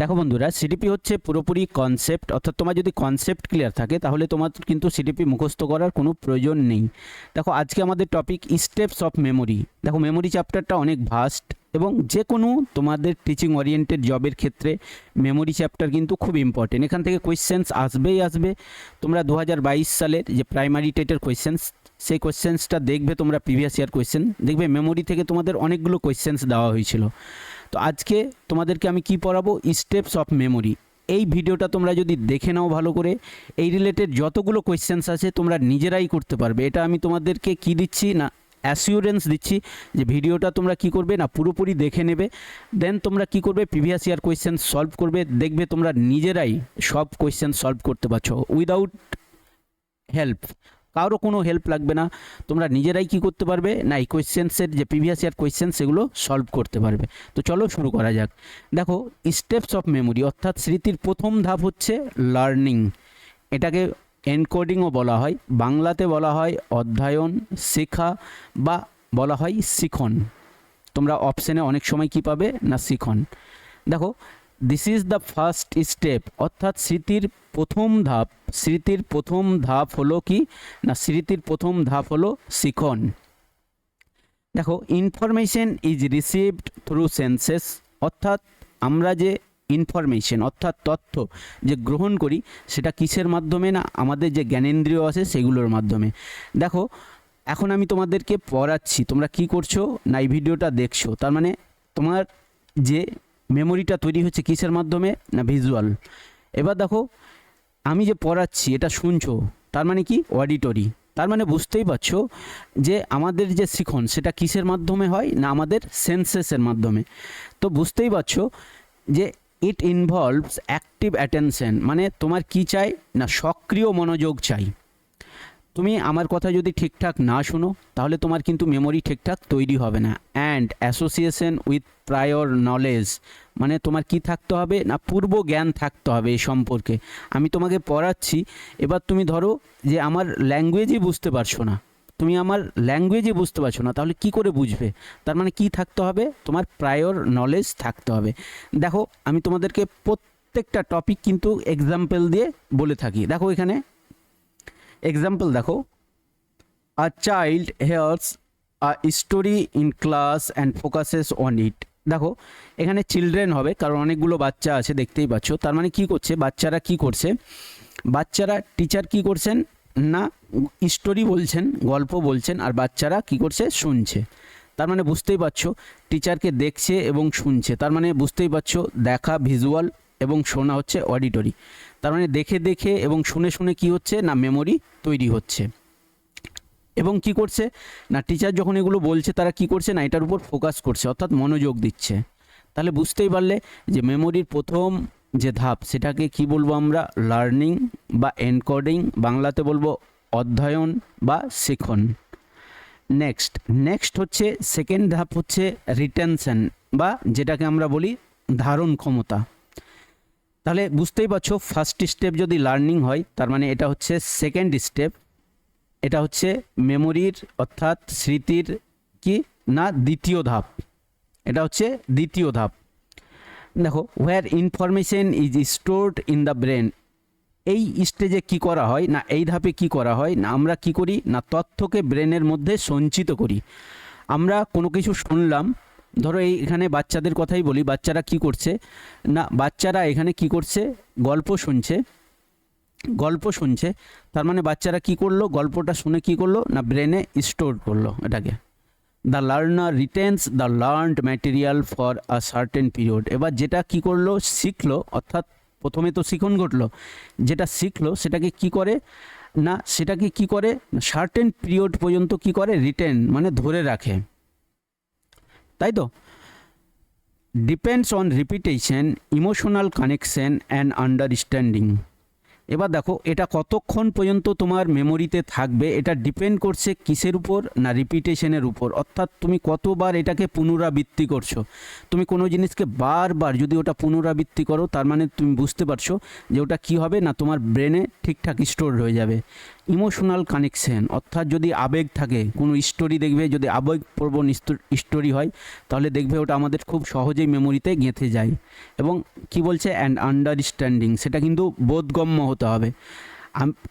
দেখো বন্ধুরা সিডিপি হচ্ছে পুরোপুরি কনসেপ্ট অর্থাৎ তোমার যদি কনসেপ্ট ক্লিয়ার থাকে, তাহলে তোমার কিন্তু সিডিপি মুখস্থ করার কোনো প্রয়োজন নেই। দেখো, আজকে আমাদের টপিক স্টেপস অফ মেমোরি দেখো মেমোরি চ্যাপ্টারটা অনেক ভাস্ট এবং যে কোনো তোমাদের টিচিং ওরিয়েন্টেড জবের ক্ষেত্রে মেমোরি চ্যাপ্টার কিন্তু খুব ইম্পর্টেন্ট এখান থেকে কোয়েশ্চেন্স আসবেই আসবে। তোমরা দু হাজার বাইশ সালের যে প্রাইমারি টেটের কোয়েশ্চেন্স সেই কোয়েশ্চেন্সটা দেখবে তোমরা প্রিভিয়াস ইয়ার কোয়েশ্চেন দেখবে মেমোরি থেকে তোমাদের অনেকগুলো কোয়েশ্চেন্স দেওয়া হয়েছিল। তো আজকে তোমাদেরকে আমি কি পড়াবো? স্টেপস অফ মেমোরি এই ভিডিওটা তোমরা যদি দেখে নাও ভালো করে, এই রিলেটেড যতগুলো কোয়েশ্চেন্স আছে তোমরা নিজেরাই করতে পারবে। এটা আমি তোমাদেরকে কি দিচ্ছি না অ্যাসিওরেন্স দিচ্ছি যে ভিডিওটা তোমরা কি করবে না পুরোপুরি দেখে নেবে। দেন তোমরা কি করবে? প্রিভিয়াস ইয়ার কোয়েশ্চেন সলভ করবে। দেখবে তোমরা নিজেরাই সব কোয়েশ্চেন সলভ করতে পারছ। উইদাউট হেল্প কারও কোনো হেল্প লাগবে না। তোমরা নিজেরাই কি করতে পারবে? না, এই কোয়েশ্চেন্সের যে প্রিভিয়াস ইয়ার কোয়েশ্চেন সেগুলো সলভ করতে পারবে। তো চলো শুরু করা যাক। দেখো স্টেপস অফ মেমোরি অর্থাৎ স্মৃতির প্রথম ধাপ হচ্ছে লার্নিং এটাকে এনকোডিংও বলা হয়, বাংলাতে বলা হয় অধ্যয়ন, শেখা বা বলা হয় শিখন। তোমরা অপশানে অনেক সময় কি পাবে? না, শিখন। দেখো this is the first step অর্থাৎ স্মৃতির প্রথম ধাপ, স্মৃতির প্রথম ধাপ হলো কি? না, স্মৃতির প্রথম ধাপ হলো শিখন। দেখো information is received through senses অর্থাৎ আমরা যে ইনফরমেশন অর্থাৎ তথ্য যে গ্রহণ করি, সেটা কিসের মাধ্যমে না, আমাদের যে জ্ঞানেন্দ্রিয় আছে সেগুলোর মাধ্যমে। দেখো, এখন আমি তোমাদেরকে পড়াচ্ছি। তোমরা কি করছ? না, এই ভিডিওটা দেখছ। তার মানে তোমার যে মেমোরিটা তৈরি হচ্ছে কিসের মাধ্যমে? না ভিজুয়াল। এবার দেখো, আমি যে পড়াচ্ছি, এটা শুনছো, তার মানে কি? অডিটরি। তার মানে বুঝতেই পারছ যে আমাদের যে শিখন, সেটা কিসের মাধ্যমে হয়? না আমাদের সেন্সেসের মাধ্যমে। তো বুঝতেই পারছ যে ইট ইনভলভস অ্যাক্টিভ অ্যাটেনশন মানে তোমার কি চাই? না সক্রিয় মনোযোগ চাই। তুমি আমার কথা যদি ঠিকঠাক না শোনো, তাহলে তোমার কিন্তু মেমোরি ঠিকঠাক তৈরি হবে না। And association with prior knowledge মানে তোমার কি থাকতে হবে না পূর্ব জ্ঞান থাকতে হবে এই সম্পর্কে। আমি তোমাকে পড়াচ্ছি, এবার তুমি ধরো যে আমার ল্যাঙ্গুয়েজই বুঝতে পারছ না। তুমি আমার ল্যাঙ্গুয়েজই বুঝতে পারছ না, তাহলে কি করে বুঝবে? তার মানে কি থাকতে হবে? তোমার প্রায়র নলেজ থাকতে হবে। দেখো, আমি তোমাদেরকে প্রত্যেকটা টপিক কিন্তু এক্সাম্পল দিয়ে বলে থাকি। দেখো এখানে এক্সাম্পল দেখো। A child hears a story in class and focuses on it দেখো, এখানে চিলড্রেন হবে, কারণ অনেকগুলো বাচ্চা আছে, দেখতেই পাচ্ছ। তার মানে কি করছে? বাচ্চারা কি করছে? বাচ্চারা টিচার কি করছেন? না স্টোরি বলছেন, গল্প বলছেন, আর বাচ্চারা কি করছে? শুনছে। তার মানে বুঝতেই পারছ টিচারকে দেখছে এবং শুনছে। তার মানে বুঝতেই পারছ দেখা ভিজুয়াল এবং শোনা হচ্ছে অডিটরি তার মানে দেখে দেখে এবং শুনে শুনে কি হচ্ছে? না মেমোরি তৈরি হচ্ছে। এবং কি করছে? না টিচার যখন এগুলো বলছে, তারা কি করছে? না এটার উপর ফোকাস করছে, অর্থাৎ মনোযোগ দিচ্ছে। তাহলে বুঝতেই পারলে যে মেমোরির প্রথম যে ধাপ, সেটাকে কি বলব আমরা? লার্নিং বা এনকোডিং বাংলাতে বলব অধ্যয়ন বা শিখন। নেক্সট নেক্সট হচ্ছে সেকেন্ড ধাপ হচ্ছে রিটেনশন বা যেটাকে আমরা বলি ধারণ ক্ষমতা। তাহলে বুঝতেই পারছ ফার্স্ট স্টেপ যদি লার্নিং হয়, তার মানে এটা হচ্ছে সেকেন্ড স্টেপ এটা হচ্ছে মেমোরির অর্থাৎ স্মৃতির কি না দ্বিতীয় ধাপ, এটা হচ্ছে দ্বিতীয় ধাপ। দেখো where information is stored in the brain এই স্টেজে কি করা হয়, না এই ধাপে কি করা হয়, না আমরা কি করি, না তথ্যকে ব্রেনের মধ্যে সঞ্চিত করি। আমরা কোনো কিছু শুনলাম ধরো এই এখানে বাচ্চাদের কথাই বলি, বাচ্চারা কি করছে? না, বাচ্চারা এখানে কি করছে? গল্প শুনছে। গল্প শুনছে। তার মানে বাচ্চারা কি করল? গল্পটা শুনে কি করল? না ব্রেনে স্টোর করল এটাকে। The learner retains the learned material for a certain period এবার যেটা কি করল? শিখলো, অর্থাৎ প্রথমে তো শিখন ঘটলো। যেটা শিখলো, সেটাকে কি করে? না, সেটাকে কি করে? সার্টেন পিরিয়ড পর্যন্ত কি করে? রিটেন মানে ধরে রাখে। তাই তো? Depends on repetition emotional connection and understanding এবার দেখো, এটা কতক্ষণ পর্যন্ত তোমার মেমোরিতে থাকবে, এটা ডিপেন্ড করছে কিসের উপর না রিপিটেশনের উপর? অর্থাৎ তুমি কতবার এটাকে পুনরাবৃত্তি করছ? তুমি কোনো জিনিসকে বারবার যদি ওটা পুনরাবৃত্তি করো, তার মানে তুমি বুঝতে পারছ যে ওটা কি হবে না তোমার ব্রেনে ঠিকঠাক স্টোর হয়ে যাবে। ইমোশনাল কানেকশন, অর্থাৎ যদি আবেগ থাকে, কোনো স্টোরি দেখবে, যদি আবেগপ্রবণ স্টোরি হয়, তাহলে দেখবে ওটা আমাদের খুব সহজেই মেমোরিতে গেঁথে যায়। এবং কি বলছে? অ্যান্ড আন্ডারস্ট্যান্ডিং সেটা কিন্তু বোধগম্য হতে হবে।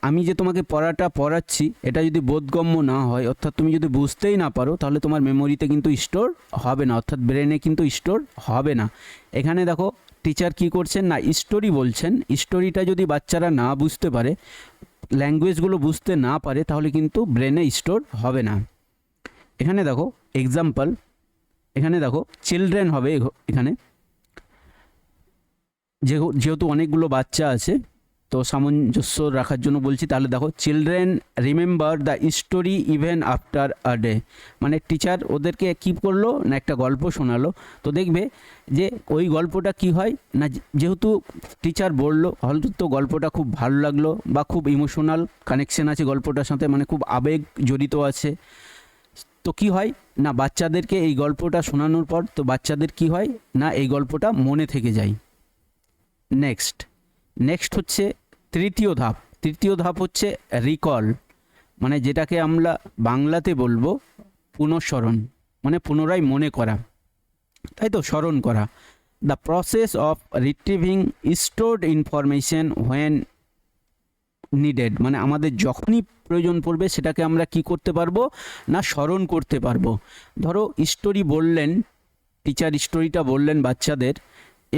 আমি যে তোমাকে পড়াটা পড়াচ্ছি, এটা যদি বোধগম্য না হয়, অর্থাৎ তুমি যদি বুঝতেই না পারো, তাহলে তোমার মেমোরিতে কিন্তু স্টোর হবে না, অর্থাৎ ব্রেনে কিন্তু স্টোর হবে না। এখানে দেখো টিচার কি করছেন না স্টোরি বলছেন। স্টোরিটা যদি বাচ্চারা না বুঝতে পারে ল্যাঙ্গুয়েজগুলো বুঝতে না পারে, তাহলে কিন্তু ব্রেনে স্টোর হবে না। এখানে দেখো এক্সাম্পল এখানে দেখো চিলড্রেন হবে এখানে। যেহেতু অনেকগুলো বাচ্চা আছে তো সামঞ্জস্য রাখার জন্য বলছি, তাহলে দেখো children remember the story even after a day মানে টিচার ওদেরকে কী করল না একটা গল্প শোনালো। তো দেখবে যে ওই গল্পটা কি হয় না যেহেতু টিচার বলল, হয়তো তো গল্পটা খুব ভালো লাগল বা খুব ইমোশনাল কানেকশন আছে গল্পটার সাথে মানে খুব আবেগ জড়িত আছে। তো কি হয় না, বাচ্চাদেরকে এই গল্পটা শোনানোর পর তো বাচ্চাদের কি হয় না, এই গল্পটা মনে থেকে যায়। নেক্সট নেক্সট হচ্ছে তৃতীয় ধাপ। তৃতীয় ধাপ হচ্ছে রিকল মানে যেটাকে আমরা বাংলাতে বলব পুনঃস্মরণ মানে পুনরায় মনে করা। তাই তো? স্মরণ করা। The process of retrieving stored information when needed মানে আমাদের যখনই প্রয়োজন পড়বে সেটাকে আমরা কি করতে পারব? না, স্মরণ করতে পারব। ধরো স্টোরি বললেন টিচার স্টোরিটা বললেন বাচ্চাদের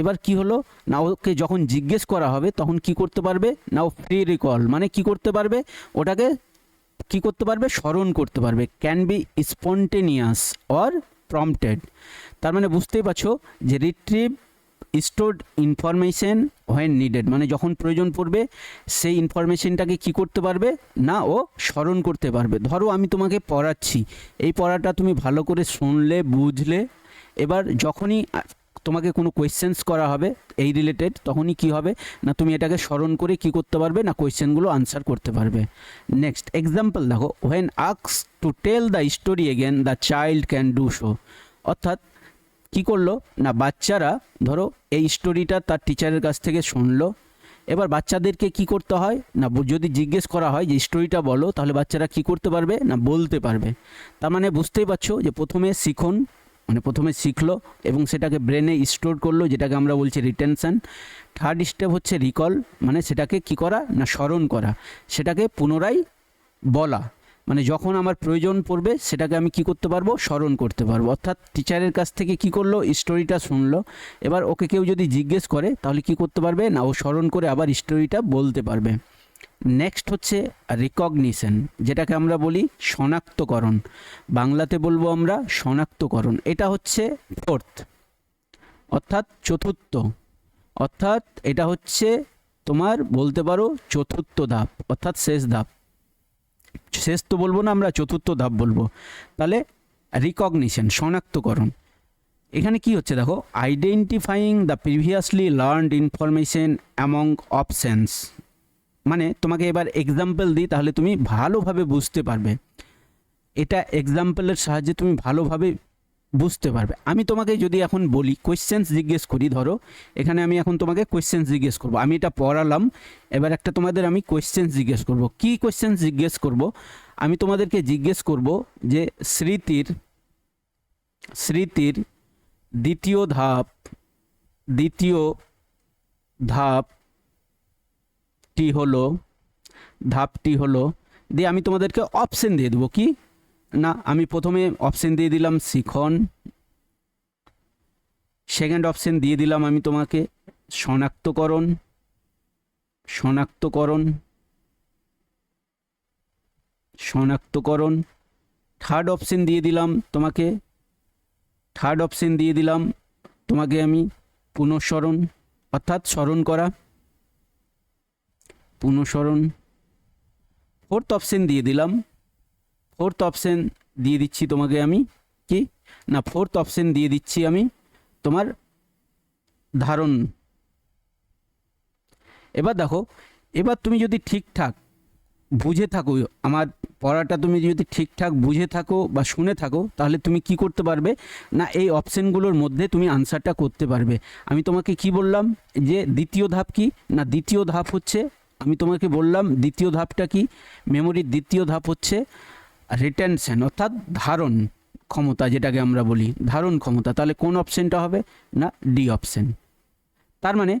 এবার কি হলো? না ওকে যখন জিজ্ঞেস করা হবে, তখন কি করতে পারবে? না ও ফ্রি রিকল মানে কি করতে পারবে? ওটাকে কি করতে পারবে? স্মরণ করতে পারবে। Can be spontaneous or prompted তার মানে বুঝতেই পারছ যে retrieve stored information when needed মানে যখন প্রয়োজন পড়বে, সেই ইনফরমেশনটাকে কি করতে পারবে? না, ও স্মরণ করতে পারবে। ধরো আমি তোমাকে পড়াচ্ছি। এই পড়াটা তুমি ভালো করে শুনলে, বুঝলে। এবার যখনই তোমাকে কোনো কোয়েশ্চেন্স করা হবে, এই রিলেটেড তখনই কি হবে? না তুমি এটাকে স্মরণ করে কি করতে পারবে? না কোয়েশ্চেনগুলো আনসার করতে পারবে। নেক্সট এক্সাম্পল দেখো when আক্স to tell the story again the child can do so অর্থাৎ, কি করল? না, বাচ্চারা, ধরো, এই স্টোরিটা তার টিচারের কাছ থেকে শুনলো। এবার বাচ্চাদেরকে কি করতে হয়? না যদি জিজ্ঞেস করা হয় যে স্টোরিটা বলো, তাহলে বাচ্চারা কি করতে পারবে? না, বলতে পারবে। তার মানে বুঝতেই পারছ যে, প্রথমে শিখন মানে প্রথমে শিখলো এবং সেটাকে ব্রেনে স্টোর করল, যেটাকে আমরা বলছি রিটেনশন থার্ড স্টেপ হচ্ছে রিকল মানে সেটাকে কি করা না স্মরণ করা, সেটাকে পুনরায় বলা। মানে যখন আমার প্রয়োজন পড়বে, সেটাকে আমি কি করতে পারব? স্মরণ করতে পারব। অর্থাৎ টিচারের কাছ থেকে কি করল? স্টোরিটা শুনলো। এবার ওকে কেউ যদি জিজ্ঞেস করে, তাহলে কি করতে পারবে? না, ও স্মরণ করে আবার স্টোরিটা বলতে পারবে। নেক্সট হচ্ছে রিকগনিশন যেটাকে আমরা বলি শনাক্তকরণ। বাংলাতে বলব আমরা শনাক্তকরণ। এটা হচ্ছে ফোর্থ অর্থাৎ চতুর্থ। অর্থাৎ এটা হচ্ছে তোমার বলতে পারো চতুর্থ ধাপ, অর্থাৎ শেষ ধাপ। শেষ তো বলব না, আমরা চতুর্থ ধাপ বলব। তাহলে রিকগনিশন শনাক্তকরণ। এখানে কি হচ্ছে দেখো identifying the previously learned information among options মানে তোমাকে এবার এক্সাম্পল দিই, তাহলে তুমি ভালোভাবে বুঝতে পারবে। এটা এক্সাম্পলের সাহায্যে তুমি ভালোভাবে বুঝতে পারবে। আমি তোমাকে যদি এখন বলি কোয়েশ্চেন্স জিজ্ঞেস করি, ধরো, এখানে আমি এখন তোমাকে কোয়েশ্চেন্স জিজ্ঞেস করব। আমি এটা পড়ালাম, এবার একটা তোমাদের আমি কোয়েশ্চেন্স জিজ্ঞেস করব। কি কোয়েশ্চেন্স জিজ্ঞেস করব? আমি তোমাদেরকে জিজ্ঞেস করব যে স্মৃতির স্মৃতির দ্বিতীয় ধাপ, দ্বিতীয় ধাপটি হলো ধাপটি হলো, দিয়ে আমি তোমাদেরকে অপশন দিয়ে দেবো কি? না, আমি প্রথমে অপশন দিয়ে দিলাম শিখন। সেকেন্ড অপশন দিয়ে দিলাম আমি তোমাকে শনাক্তকরণ। শনাক্তকরণ। শনাক্তকরণ। থার্ড অপশন দিয়ে দিলাম তোমাকে। থার্ড অপশন দিয়ে দিলাম তোমাকে আমি পুনঃস্মরণ, অর্থাৎ স্মরণ করা। পুনঃস্মরণ ফোর্থ অপশন দিয়ে দিলাম। ফোর্থ অপশন দিয়ে দিচ্ছি তোমাকে আমি। কি? না ফোর্থ অপশন দিয়ে দিচ্ছি আমি তোমার ধারণ। এবার দেখো, এবার তুমি যদি ঠিকঠাক বুঝে থাকো, আমার পড়াটা তুমি যদি ঠিকঠাক বুঝে থাকো বা শুনে থাকো, তাহলে তুমি কি করতে পারবে? না, এই অপশানগুলোর মধ্যে তুমি আনসারটা করতে পারবে। আমি তোমাকে কি বললাম? যে দ্বিতীয় ধাপ কি? না, দ্বিতীয় ধাপ হচ্ছে আমি তোমাকে বললাম, দ্বিতীয় ধাপটা কি? মেমোরির দ্বিতীয় ধাপ হচ্ছে রিটেনশন অর্থাৎ ধারণ ক্ষমতা যেটাকে আমরা বলি, ধারণ ক্ষমতা। তাহলে কোন অপশনটা হবে? না ডি অপশন তার মানে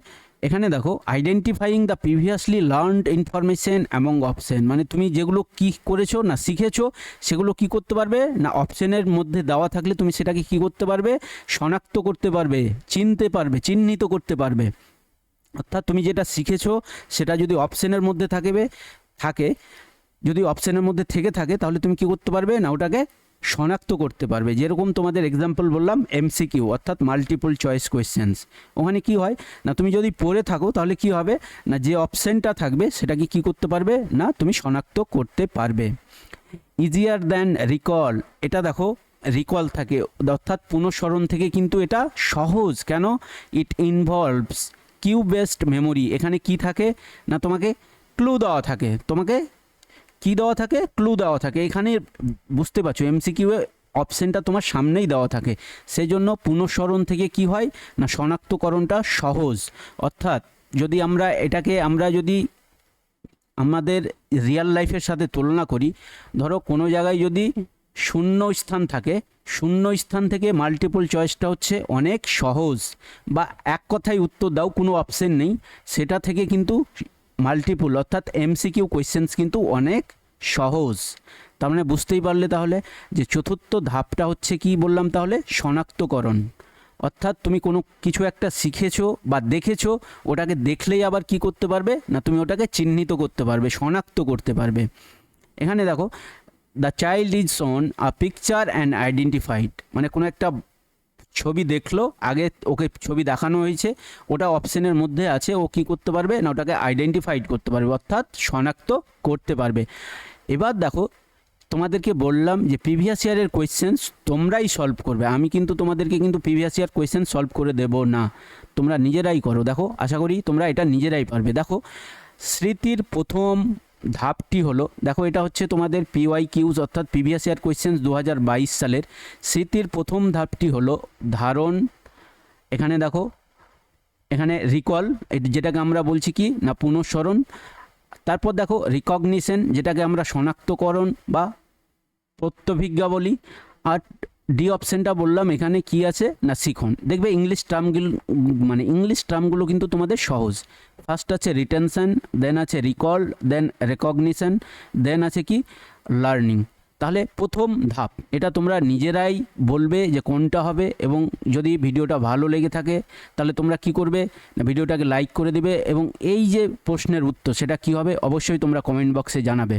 এখানে দেখো identifying the previously learned information among option মানে তুমি যেগুলো কি করেছ না শিখেছো, সেগুলো কি করতে পারবে? না অপশনের মধ্যে দেওয়া থাকলে তুমি সেটাকে কি করতে পারবে? শনাক্ত করতে পারবে, চিনতে পারবে, চিহ্নিত করতে পারবে। অর্থাৎ তুমি যেটা শিখেছো, সেটা যদি অপশনের মধ্যে থাকবে, থাকে, যদি অপশনের মধ্যে থেকে থাকে, তাহলে তুমি কি করতে পারবে? না, ওটাকে শনাক্ত করতে পারবে। যেরকম তোমাদের এক্সাম্পল বললাম এমসিকিউ অর্থাৎ মাল্টিপল চয়েস কোয়েশ্চেন্স ওখানে কি হয়? না, তুমি যদি পড়ে থাকো, তাহলে কি হবে? না, যে অপশনটা থাকবে, সেটাকে কি করতে পারবে? না, তুমি শনাক্ত করতে পারবে। ইজিয়ার দ্যান রিকল এটা দেখো রিকল থাকে। অর্থাৎ পুনঃস্মরণ থেকে কিন্তু এটা সহজ। কেন? It involves cue based memory, এখানে কি থাকে? না, তোমাকে ক্লু দেওয়া থাকে। তোমাকে কি দেওয়া থাকে? ক্লু দেওয়া থাকে। এখানে বুঝতে পারছ, এমসিকিউ অপশনটা তোমার সামনেই দেওয়া থাকে। সেই জন্য পুনঃস্মরণ থেকে কি হয়? না, শনাক্তকরণটা সহজ। অর্থাৎ যদি আমরা এটাকে, আমরা যদি আমাদের রিয়েল লাইফের সাথে তুলনা করি, ধরো কোনো জায়গায় যদি শূন্য স্থান থাকে শূন্য স্থান থেকে মাল্টিপল চয়েসটা হচ্ছে অনেক সহজ। বা এক কথায় উত্তর দাও, কোনো অপশন নেই। সেটা থেকে কিন্তু মাল্টিপল অর্থাৎ এমসিকিউ কোয়েশ্চেন্স কিন্তু অনেক সহজ। তার মানে বুঝতেই পারলে তাহলে যে চতুর্থ ধাপটা হচ্ছে কি বললাম তাহলে? শনাক্তকরণ। অর্থাৎ তুমি কোনো কিছু একটা শিখেছো বা দেখেছ, ওটাকে দেখলেই আবার কি করতে পারবে? না, তুমি ওটাকে চিহ্নিত করতে পারবে, শনাক্ত করতে পারবে। এখানে দেখো দ্য চাইল্ড ইজ শোন আ পিকচার অ্যান্ড আইডেন্টিফাইড মানে কোনো একটা ছবি দেখল, আগে ওকে ছবি দেখানো হয়েছে, ওটা অপশনের মধ্যে আছে, ও কি করতে পারবে না ওটাকে আইডেন্টিফাইড করতে পারবে, অর্থাৎ শনাক্ত করতে পারবে। এবার দেখো, তোমাদেরকে বললাম যে প্রিভিয়াস ইয়ারের কোয়েশ্চেন্স তোমরাই সলভ করবে। আমি কিন্তু তোমাদেরকে কিন্তু প্রিভিয়াস ইয়ার কোয়েশ্চেন সলভ করে দেব না। তোমরা নিজেরাই করো। দেখো, আশা করি তোমরা এটা নিজেরাই পারবে। দেখো, স্মৃতির প্রথম ধাপটি হলো, দেখো এটা হচ্ছে তোমাদের পিওয়াই কিউজ অর্থাৎ প্রিভিয়াস ইয়ার কোয়েশ্চেন্স দু সালের। স্মৃতির প্রথম ধাপটি হলো ধারণ, এখানে দেখো, এখানে রিকল যেটাকে আমরা বলছি কি না পুনঃস্মরণ। তারপর দেখো রিকগনিশন যেটাকে আমরা শনাক্তকরণ বা প্রত্যভিজ্ঞা বলি আর ডি অপশনটা বললাম, এখানে কি আছে? না, শিখন। দেখবে ইংলিশ টার্মগুলো মানে ইংলিশ টার্মগুলো কিন্তু তোমাদের সহজ। ফার্স্ট আছে রিটেনশন দেন আছে রিকল দেন রেকগনিশন দেন আছে কি? লার্নিং তাহলে প্রথম ধাপ, এটা তোমরা নিজেরাই বলবে যে কোনটা হবে এবং যদি ভিডিওটা ভালো লেগে থাকে, তাহলে তোমরা কি করবে? ভিডিওটাকে লাইক করে দেবে এবং এই যে প্রশ্নের উত্তর, সেটা কি হবে? অবশ্যই তোমরা কমেন্ট বক্সে জানাবে।